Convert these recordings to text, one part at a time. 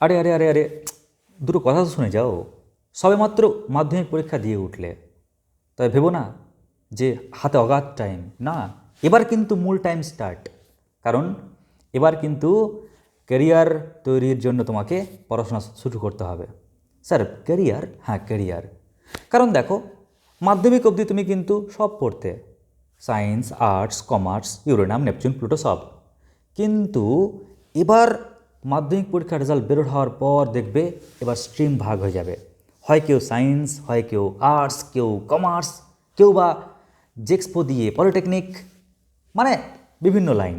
আরে আরে আরে আরে, দুটো কথা তো শুনে যাও। সবেমাত্র মাধ্যমিক পরীক্ষা দিয়ে উঠলে। তবে ভেবো না যে হাতে অগাধ টাইম না, এবার কিন্তু মূল টাইম স্টার্ট কারণ এবার কিন্তু ক্যারিয়ার তৈরির জন্য তোমাকে পড়াশোনা শুরু করতে হবে। স্যার ক্যারিয়ার হ্যাঁ ক্যারিয়ার কারণ দেখো, মাধ্যমিক অবধি তুমি কিন্তু সব পড়তে। Science arts commerce Uranus Neptune Pluto সব। কিন্তু এবার মাধ্যমিক পরীক্ষার রেজাল্ট বের হওয়ার পর দেখবে এবার স্ট্রিম ভাগ হয়ে যাবে। হয় কেউ সায়েন্স হয় কেউ আর্টস কেউ কমার্স কেউ বা জেক্সপো দিয়ে পলিটেকনিক মানে বিভিন্ন লাইন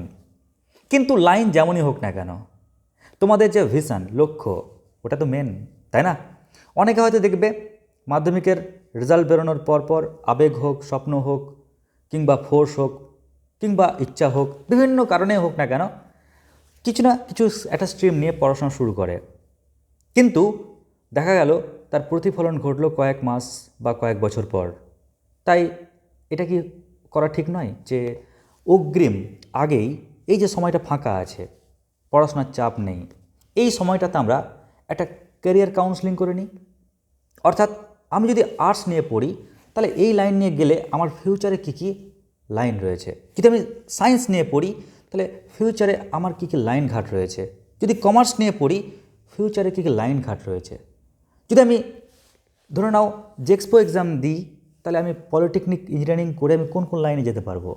কিন্তু লাইন যেমনই হোক না কেন, তোমাদের যে ভিশন লক্ষ্য, ওটা তো মেন তাই না? অনেকে হয়তো দেখবে মাধ্যমিকের রেজাল্ট বেরোনোর পর পর আবেগ হোক, স্বপ্ন হোক, কিংবা ফোর্স হোক, কিংবা ইচ্ছা হোক, বিভিন্ন কারণে হোক না কেন কিছু না কিছু একটা স্ট্রিম নিয়ে পড়াশোনা শুরু করে। কিন্তু দেখা গেল তার প্রতিফলন ঘটলো কয়েক মাস বা কয়েক বছর পর। তাই এটা কি করা ঠিক নয় যে অগ্রিম আগেই এই যে সময়টা ফাঁকা আছে, পড়াশোনার চাপ নেই, এই সময়টাতে আমরা একটা ক্যারিয়ার কাউন্সেলিং করে নিই? অর্থাৎ আমি যদি আর্টস নিয়ে পড়ি, তাহলে এই লাইন নিয়ে গেলে আমার ফিউচারে কী কী লাইন রয়েছে? যদি আমি সায়েন্স নিয়ে পড়ি তাহলে ফিউচারে আমার কী কী লাইন ঘাট রয়েছে? যদি কমার্স নিয়ে পড়ি ফিউচারে কী কী লাইন ঘাট রয়েছে? যদি আমি ধরে নাও জেক্সপো এক্সাম দিই, তাহলে আমি পলিটেকনিক ইঞ্জিনিয়ারিং করে আমি কোন কোন লাইনে যেতে পারব?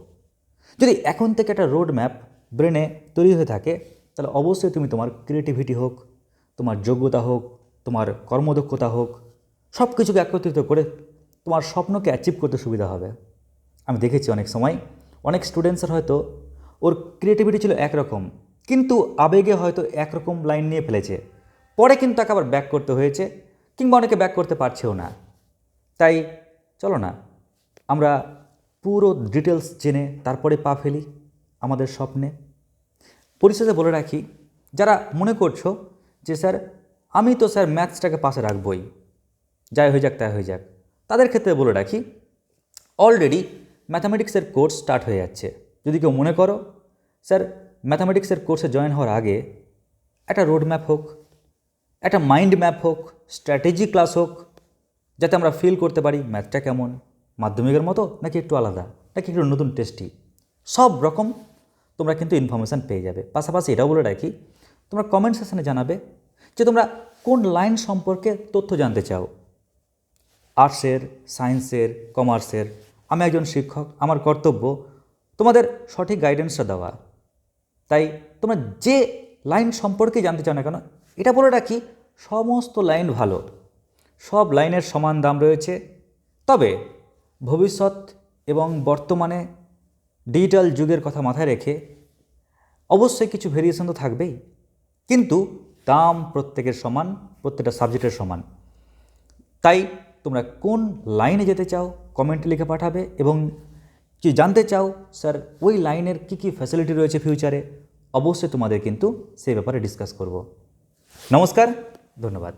যদি এখন থেকে একটা রোড ম্যাপ ব্রেনে তৈরি হয়ে থাকে, তাহলে অবশ্যই তুমি তোমার ক্রিয়েটিভিটি হোক, তোমার যোগ্যতা হোক, তোমার কর্মদক্ষতা হোক সব কিছুকে একত্রিত করে তোমার স্বপ্নকে অ্যাচিভ করতে সুবিধা হবে। আমি দেখেছি অনেক সময়, অনেক স্টুডেন্টসের হয়তো ওর ক্রিয়েটিভিটি ছিল একরকম। কিন্তু আবেগে হয়তো একরকম লাইন নিয়ে ফেলেছে। পরে কিন্তু তাকে আবার ব্যাক করতে হয়েছে কিংবা অনেকে ব্যাক করতে পারছেও না। তাই চলো না, আমরা পুরো ডিটেলস জেনে তারপরে পা ফেলি আমাদের স্বপ্নে। পরিশেষে বলে রাখি, যারা মনে করছ যে স্যার, আমি তো স্যার ম্যাথসটাকে পাশে রাখবই, যাই হয়ে যাক, তাই হয়ে যাক। তাদের ক্ষেত্রে বলে রাখি অলরেডি ম্যাথামেটিক্সের কোর্স স্টার্ট হয়ে যাচ্ছে। যদি কেউ মনে করো, স্যার ম্যাথামেটিক্সের কোর্সে জয়েন হওয়ার আগে একটা রোড ম্যাপ হোক, একটা মাইন্ড ম্যাপ হোক স্ট্র্যাটেজি ক্লাস হোক, যাতে আমরা ফিল করতে পারি ম্যাথটা কেমন, মাধ্যমিকের মতো নাকি একটু আলাদা, নাকি একটু নতুন টেস্টি সব রকম তোমরা কিন্তু ইনফরমেশান পেয়ে যাবে। পাশাপাশি এটাও বলে রাখি, তোমরা কমেন্ট সেশনে জানাবে যে তোমরা কোন লাইন সম্পর্কে তথ্য জানতে চাও। আর্টসের সায়েন্সের কমার্সের আমি একজন শিক্ষক, আমার কর্তব্য তোমাদের সঠিক গাইডেন্সটা দেওয়া। তাই তোমরা যে লাইন সম্পর্কে জানতে চাও না কেন, এটা বলে রাখি, সমস্ত লাইন ভালো। সব লাইনের সমান দাম রয়েছে। তবে ভবিষ্যৎ এবং বর্তমানে ডিজিটাল যুগের কথা মাথায় রেখে অবশ্যই কিছু ভেরিয়েশন তো থাকবেই। কিন্তু দাম প্রত্যেকের সমান, প্রত্যেকটা সাবজেক্টের সমান। তাই তোমরা কোন লাইনে যেতে চাও কমেন্টে লিখে পাঠাবে এবং কি জানতে চাও? স্যার, ওই লাইনের কী কী ফ্যাসিলিটি রয়েছে ফিউচারে অবশ্যই তোমাদের কিন্তু সেই ব্যাপারে ডিসকাস করব। নমস্কার, ধন্যবাদ।